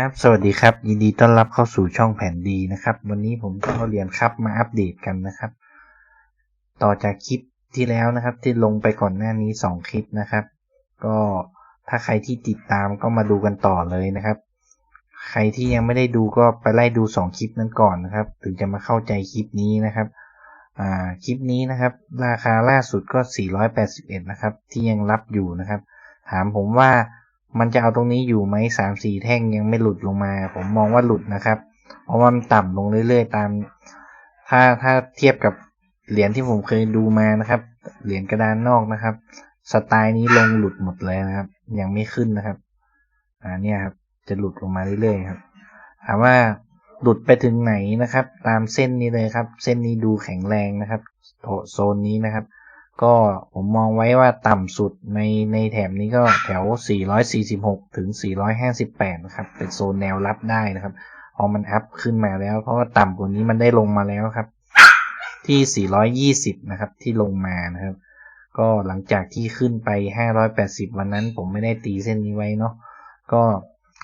ครับ สวัสดีครับ ยินดีต้อนรับเข้าสู่ช่องแผนดีนะครับ วันนี้ผมก็เอาเหรียญครับมาอัปเดตกันนะครับ ต่อจากคลิปที่แล้วนะครับ ที่ลงไปก่อนหน้านี้ 2 คลิปนะครับ ก็ถ้าใครที่ติดตามก็มาดูกันต่อเลยนะครับ ใครที่ยังไม่ได้ดูก็ไปไล่ดู 2 คลิปนั้นก่อนนะครับ ถึงจะมาเข้าใจคลิปนี้นะครับ อ่า คลิปนี้นะครับ ราคาล่าสุดก็ 481 นะครับ ที่ยังรับอยู่นะครับ ถามผมว่า มันจะเอาตรงนี้อยู่ไหมสามสี่แท่งยังไม่หลุดลงมา ผมมองว่าหลุดนะครับ เพราะว่ามันต่ำลงเรื่อยๆตาม ถ้าถ้าเทียบกับเหรียญที่ผมเคยดูมานะครับ เหรียญกระดานนอกนะครับ สไตล์นี้ลงหลุดหมดเลยนะครับ ยังไม่ขึ้นนะครับ อ่าเนี่ยครับ จะหลุดลงมาเรื่อยๆครับ ถามว่าหลุดไปถึงไหนนะครับ ตามเส้นนี้เลยครับ เส้นนี้ดูแข็งแรงนะครับโซนนี้นะครับ ก็ผมมองไว้ว่าต่ำสุดในในแถบนี้ก็แถว 446 ถึง 458 นะครับ เป็นโซนแนวรับได้นะครับ พอมันอัพขึ้นมาแล้ว เพราะว่าต่ำกว่านี้มันได้ลงมาแล้วครับ ที่ 420 นะครับ ที่ลงมานะครับ ก็หลังจากที่ขึ้นไป 580 วันนั้นผมไม่ได้ตีเส้นนี้ไว้เนาะ ก็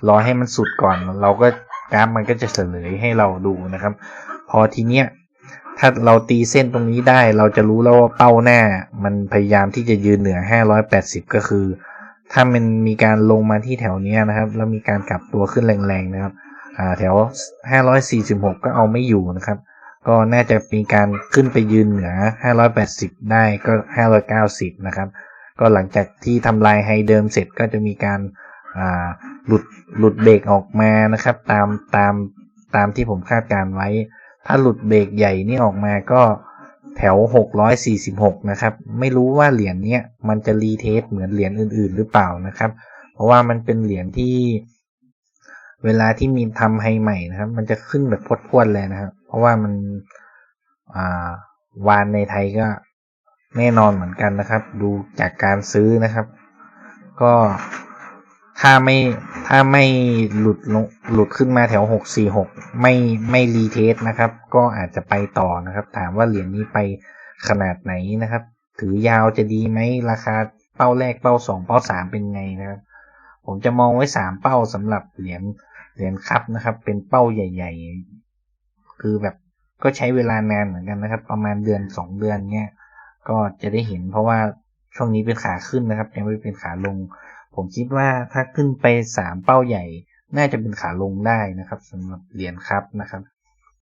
รอให้มันสุดก่อน เราก็กราฟมันก็จะเฉลยให้เราดูนะครับ พอทีเนี้ย ถ้าเราตีเส้นตรงนี้ได้ เราจะรู้แล้วว่าเป้าหน้า มันพยายามที่จะยืนเหนือ 580 ก็คือ ถ้ามันมีการลงมาที่แถวนี้นะครับ แล้วมีการกลับตัวขึ้นแรงๆนะครับแถว 546 ก็เอาไม่อยู่นะครับ ก็น่าจะมีการขึ้นไปยืนเหนือ 580 ได้ก็ 590 นะครับ ก็หลังจากที่ทำลายไฮเดิมเสร็จก็จะมีการาหลุดหลุดเบรกออกมานะครับ ตามตามตามที่ผมคาดการไว้ ถ้าหลุดเบรกใหญ่นี่ออกมาก็แถว 646 นะครับ ไม่รู้ว่าเหรียญเนี้ยมันจะรีเทสเหมือนเหรียญอื่น ๆ หรือเปล่านะครับ เพราะว่ามันเป็นเหรียญที่ เวลาที่มีทำไฮใหม่นะครับ มันจะขึ้นแบบพดพวดเลยนะครับ เพราะว่ามันาวานในไทยก็แน่นอนเหมือนกันนะครับ ดูจากการซื้อนะครับ ก็ ถ้าไม่ถ้าไม่หลุดลงหลุดขึ้นมาแถว646ไม่ไม่รีเทสนะครับ ก็อาจจะไปต่อนะครับ ถามว่าเหรียญนี้ไปขนาดไหนนะครับ ถือยาวจะดีไหมราคาเป้าแรกเป้าสองเป้าสามเป็นไงนะครับ ผมจะมองไว้สามเป้าสำหรับเหรียญเหรียญคัพนะครับ เป็นเป้าใหญ่ ๆ คือแบบก็ใช้เวลานานเหมือนกันนะครับ ประมาณเดือนสองเดือนเนี้ยก็จะได้เห็นเพราะว่าช่วงนี้เป็นขาขึ้นนะครับ ยังไม่เป็นขาลง ผมคิดว่าถ้าขึ้นไปสามเป้าใหญ่ น่าจะเป็นขาลงได้นะครับสำหรับเหรียญครับนะครับ